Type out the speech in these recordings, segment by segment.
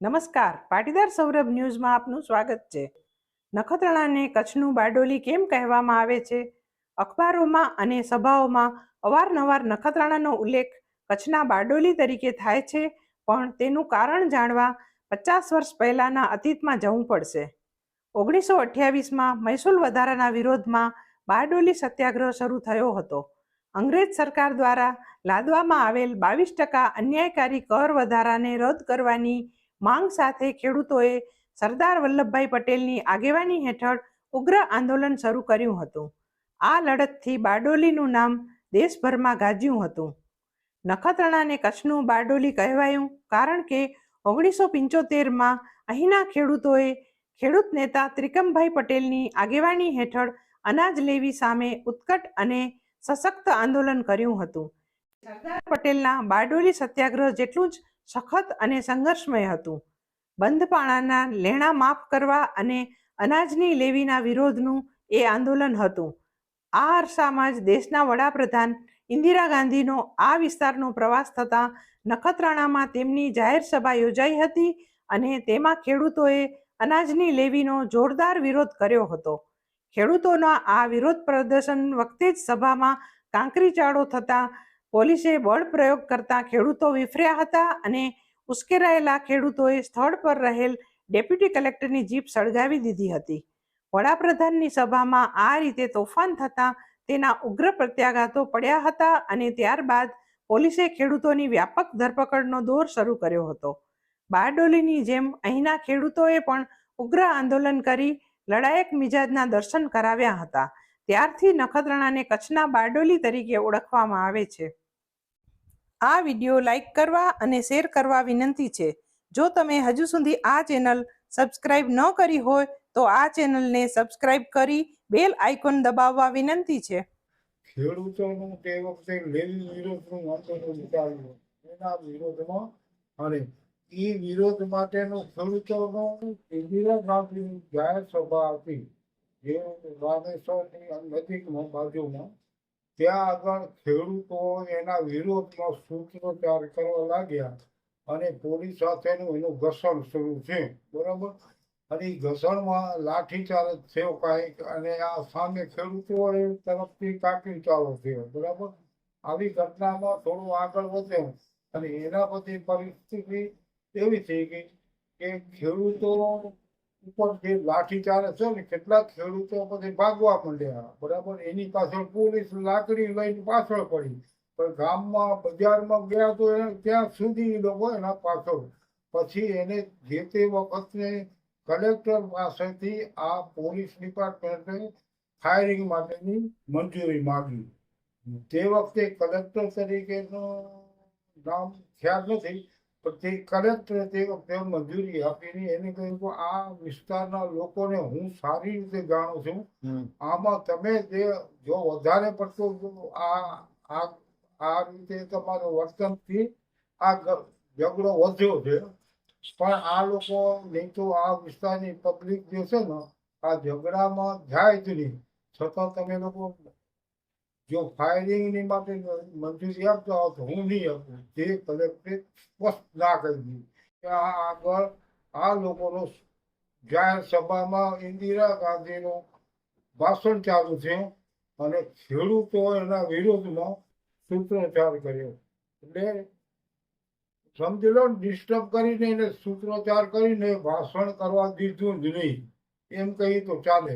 નમસ્કાર. પાટીદાર સૌરભ ન્યૂઝમાં આપનું સ્વાગત છે. નખત્રાણાને કચ્છનું બારડોલી કેમ કહેવામાં આવે છે? અખબારોમાં અને સભાઓમાં અવારનવાર નખત્રાણાનો ઉલ્લેખ કચ્છના બારડોલી તરીકે થાય છે, પણ તેનું કારણ જાણવા પચાસ વર્ષ પહેલાંના અતીતમાં જવું પડશે. ઓગણીસો અઠ્યાવીસમાં મહેસૂલ વધારાના વિરોધમાં બારડોલી સત્યાગ્રહ શરૂ થયો હતો. અંગ્રેજ સરકાર દ્વારા લાદવામાં આવેલ બાવીસ ટકા અન્યાયકારી કર વધારાને રદ કરવાની માંગ સાથે ખેડૂતોએ સરદાર વલ્લભભાઈ પટેલની આગેવાની હેઠળ ઉગ્ર આંદોલન શરૂ કર્યું હતું. આ લડતથી બારડોલીનું નામ દેશભરમાં ગાજ્યું હતું. નખત્રાણાને કચ્છનું બારડોલી કહેવાયું કારણ કે ઓગણીસો પંચોતેરમાં અહીંના ખેડૂતોએ ખેડૂત નેતા ત્રિકમભાઈ પટેલની આગેવાની હેઠળ અનાજ લેવી સામે ઉત્કટ અને સશક્ત આંદોલન કર્યું હતું. સરદાર પટેલના બારડોલી સત્યાગ્રહ જેટલું જ સખત અને સંઘર્ષમય હતું. બંધપાણાના લેણા માફ કરવા અને અનાજની લેવીના વિરોધનું એ આંદોલન હતું. આ અરસામાં જ દેશના વડાપ્રધાન ઇન્દિરા ગાંધીનો આ વિસ્તારનો પ્રવાસ થતાં નખત્રાણામાં તેમની જાહેર સભા યોજાઈ હતી અને તેમાં ખેડૂતોએ અનાજની લેવીનો જોરદાર વિરોધ કર્યો હતો. ખેડૂતોના આ વિરોધ પ્રદર્શન વખતે જ સભામાં કાંકરી ચાળો થતાં પોલીસે બળ પ્રયોગ કરતા ખેડૂતો વિફર્યા હતા અને ઉશ્કેરાયેલા ખેડૂતોએ સ્થળ પર રહેલ ડેપ્યુટી કલેક્ટરની જીપ સળગાવી દીધી હતી. વડાપ્રધાનની સભામાં આ રીતે તોફાન થતાં તેના ઉગ્ર પ્રત્યાઘાતો પડ્યા હતા અને ત્યારબાદ પોલીસે ખેડૂતોની વ્યાપક ધરપકડનો દોર શરૂ કર્યો હતો. બારડોલીની જેમ અહીંના ખેડૂતોએ પણ ઉગ્ર આંદોલન કરી લડાયક મિજાજના દર્શન કરાવ્યા હતા. ત્યારથી નખત્રાણાને કચ્છના બારડોલી તરીકે ઓળખવામાં આવે છે. આ વીડિયો લાઈક કરવા અને શેર કરવા વિનંતી છે. જો તમે હજુ સુધી આ ચેનલ સબસ્ક્રાઇબ ન કરી હોય, તો આ ચેનલને સબસ્ક્રાઇબ કરી બેલ આઇકોન દબાવવા વિનંતી છે. ખેડૂતોનું તે વખતે લેવી વિરોધનું મહત્વનું વિચાર્યું એના વિરોધમાં અને એ વિરોધ માટેનો ખેડૂતોનો ઇન્દિરા ગાંધીની જાહેર સભા હતી. જે રામેશ્વરની નજીકમાં બાજુમાં ત્યાં આગળ ખેડૂતો એના વિરોધમાં સૂત્રોચ્ચાર કરવા લાગ્યા અને પોલીસ સાથેનું એનું ઘસણ શરૂ છે. બરાબર? અને એ ઘસણમાં લાઠીચાર્જ થયો કાંઈક અને આ સામે ખેડૂતો તરફથી કાપી ચાલુ થયો. બરાબર? આવી ઘટનામાં થોડું આગળ વધ્યો અને એના પછી પરિસ્થિતિ એવી થઈ ગઈ કે ખેડૂતો ઉપર જે લાઠીચાર્જ છે ને કેટલાક ખેડૂતો પછી ભાગવા માંડ્યા. બરાબર? એની પાછળ પોલીસ લાકડી લઈને પાછળ પડી. પણ ગામમાં, બજારમાં ગયા તો ત્યાં સુધી એ લોકો એના પાછળ. પછી એને જે તે વખતે કલેક્ટર પાસેથી આ પોલીસ ડિપાર્ટમેન્ટે ફાયરિંગ માટેની મંજૂરી માગી. તે વખતે કલેક્ટર તરીકેનું નામ ખ્યાલ નથી. પણ તે કલેક્ટરે તે વખતે મંજૂરી આપીને એને કહ્યું કે આ વિસ્તારના લોકોને હું સારી રીતે જાણું છું. આમાં તમે જે જો વધારે પડતું જો આ આ આ રીતે તમારો વર્તનથી આ ઝઘડો વધ્યો છે. પણ આ લોકો નહીં તો આ વિસ્તારની પબ્લિક જે છે ને આ ઝઘડામાં જાય જ નહીં. છતાં તમે લોકો જો ફાયરિંગની માટે મંજૂરી આપતા હો તો હું નહીં આપું. તે કલેક્ટરે સ્પષ્ટ ના કરી દીધું કે આ આગળ આ લોકોનો જાહેર સભામાં ઇન્દિરા ગાંધીનું ભાષણ ચાલુ છે અને ખેડૂતો એના વિરોધમાં સૂત્રોચ્ચાર કર્યો. એટલે સમજી લો ડિસ્ટર્બ કરીને એને સૂત્રોચ્ચાર કરીને ભાષણ કરવા દીધું જ નહીં. એમ કહીએ તો ચાલે.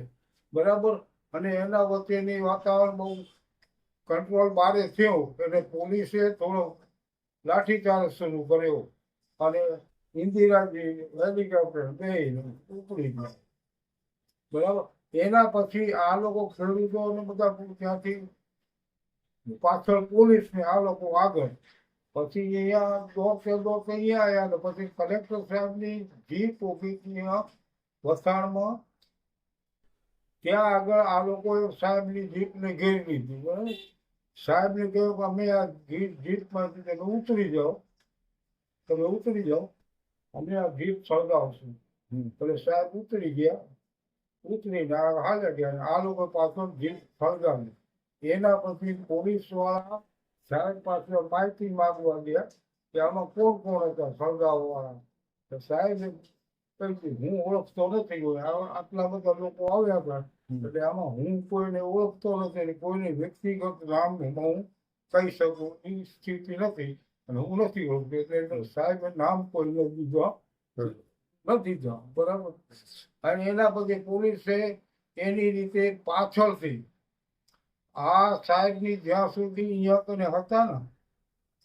બરાબર? અને એના વચ્ચેની વાતાવરણ બહુ કંટ્રોલ બારે થયો એટલે પોલીસે થોડો લાઠીચાર્જ શરૂ કર્યો અને ઇન્દિરાજી હેલિકોપ્ટર બે ઉપડી ગયા. બરાબર? એના પછી આ લોકો ખેડૂતોને બધા ત્યાંથી પાછળ પોલીસ ને આ લોકો આગળ. પછી અહીંયા દોડતે દોડતે અહીંયા આવ્યા ને પછી કલેક્ટર સાહેબની જીપ અહીંયા વસાણમાં. ત્યાં આગળ આ લોકોએ સાહેબની જીપને ઘેરી લીધી, બરાબર? સાહેબને કહ્યું કે અમે આ જીપ જીપમાંથી તમે ઉતરી જાઓ. તમે ઉતરી જાઓ. અમે આ ગીત સળગાવશું. એટલે સાહેબ ઉતરી ગયા. ઉતરીને આ હાલે ગયા આ લોકો પાછળ ગીત સળગાવ્યું. એના પછી પોલીસવાળા સાહેબ પાસે માહિતી માગવા ગયા કે આમાં કોણ કોણ હતા સળગાવવાળા. તો સાહેબ કહ્યું હું ઓળખતો નથી આટલા બધા લોકો આવ્યા હતા. એટલે આમાં હું કોઈને ઓળખતો નથી કોઈને વ્યક્તિગત નામ હું કહી શકું એ સ્થિતિ નથી અને હું નથી ઓળખતો એટલે સાહેબ નામ કોઈને દીધો નથી દીધો બરાબર. અને એના પછી પોલીસે એની રીતે પાછળથી આ સાહેબની જ્યાં સુધી અહીંયા કને હતા ને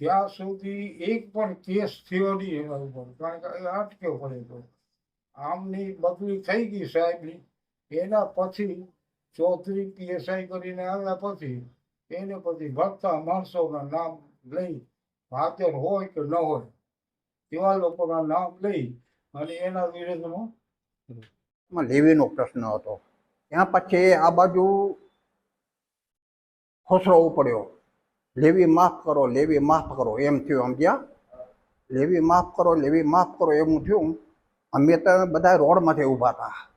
ત્યાં સુધી એક પણ કેસ થયો નહીં એના ઉપર. કારણ કે અટક્યો પડે તો આમની બદલી થઈ ગઈ સાહેબની. એના પછી ચૌધરી પીએસઆઈ કરીને આવ્યા પછી એને પછી ભરતા માણસોના નામ લઈ હાજર હોય કે ન હોય એવા લોકોના નામ લઈ અને એના વિરુદ્ધમાં લેવીનો પ્રશ્ન હતો. ત્યાં પછી આ બાજુ ખસરો પડ્યો લેવી માફ કરો, લેવી માફ કરો, એમ થયું સમજ્યા? લેવી માફ કરો, લેવી માફ કરો એમ થયું. અમે તો બધા રોડમાંથી ઊભા હતા.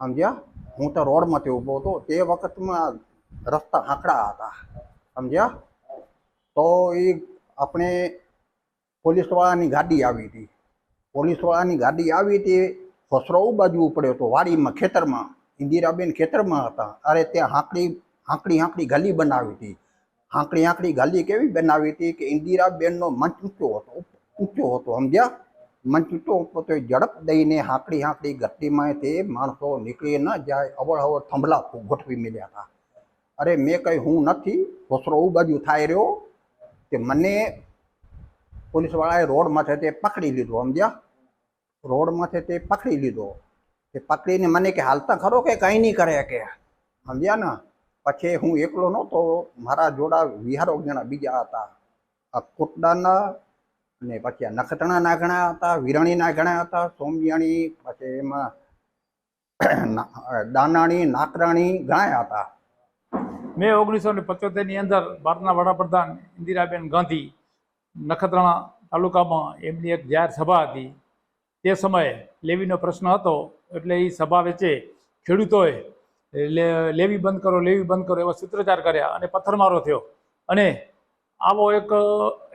સમજ્યા હું તો રોડમાંથી ઊભો હતો, તે વખતમાં રસ્તા આંકડા હતા. સમજ્યા તો એ આપણે પોલીસવાળાની ગાડી આવી હતી. પોલીસવાળાની ગાડી આવી હતી, ખસરો બાજુ પડ્યો હતો, વાડીમાં, ખેતરમાં. ઇન્દિરાબેન ખેતરમાં હતા. અરે ત્યાં હાંકડી હાંકડી હાંકડી ગાલી બનાવી હતી. હાંકડી હાંકડી ગાલી કેવી બનાવી હતી કે ઇન્દિરાબેનનો મંચ ઊંચો હતો ઊંચો હતો. સમજ્યા મંચ પોતે ઝડપ દઈને હાંકડી હાંકડી ગટ્ટીમાં તે માણસો નીકળી ન જાય, અવળ અવળ થંભલા ગોઠવી મળ્યા હતા. અરે મેં કંઈ હું નથી ખસરો બાજુ થાય રહ્યો. કે મને પોલીસવાળાએ રોડમાંથી તે પકડી લીધો, સમજ્યા? રોડમાંથી તે પકડી લીધો. તે પકડીને મને કે, હાલતા ખરો કે કંઈ નહીં કરે કે? સમજ્યા ને? પછી હું એકલો નહોતો, મારા જોડા વિહારો જણા બીજા હતા. આ કોટડાના અને પછી આ નખત્રાણાના નાગણા હતા, વિરણી નાગણા હતા, સોમિયાણી, પછી એમાં દાનાણી, નાકરાણી ઘણા હતા. મે ઓગણીસો ને પંચોતેરની અંદર ભારતના વડાપ્રધાન ઇન્દિરાબેન ગાંધી નખત્રાણા તાલુકામાં એમની એક જાહેર સભા હતી. તે સમયે લેવીનો પ્રશ્ન હતો, એટલે એ સભા વેચે ખેડૂતોએ લેવી બંધ કરો, લેવી બંધ કરો એવા સૂત્રોચ્ચાર કર્યા અને પથ્થરમારો થયો. અને આવો એક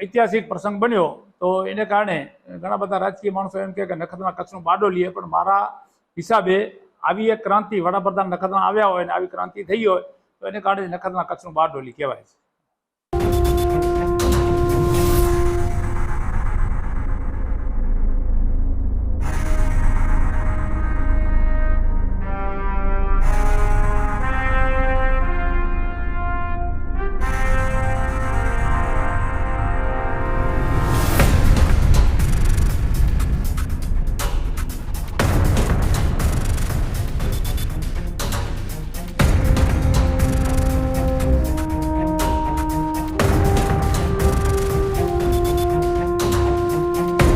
ઐતિહાસિક પ્રસંગ બન્યો. તો એને કારણે ઘણા બધા રાજકીય માણસો એમ કે નખત્રાણા કચ્છનું બાડો લઈએ પણ મારા હિસાબે આવી એક ક્રાંતિ વડાપ્રધાન નખત્રાણા આવ્યા હોય અને આવી ક્રાંતિ થઈ હોય, તો એને કારણે નખત્રાણા કચ્છનું બારડોલી કહેવાય છે.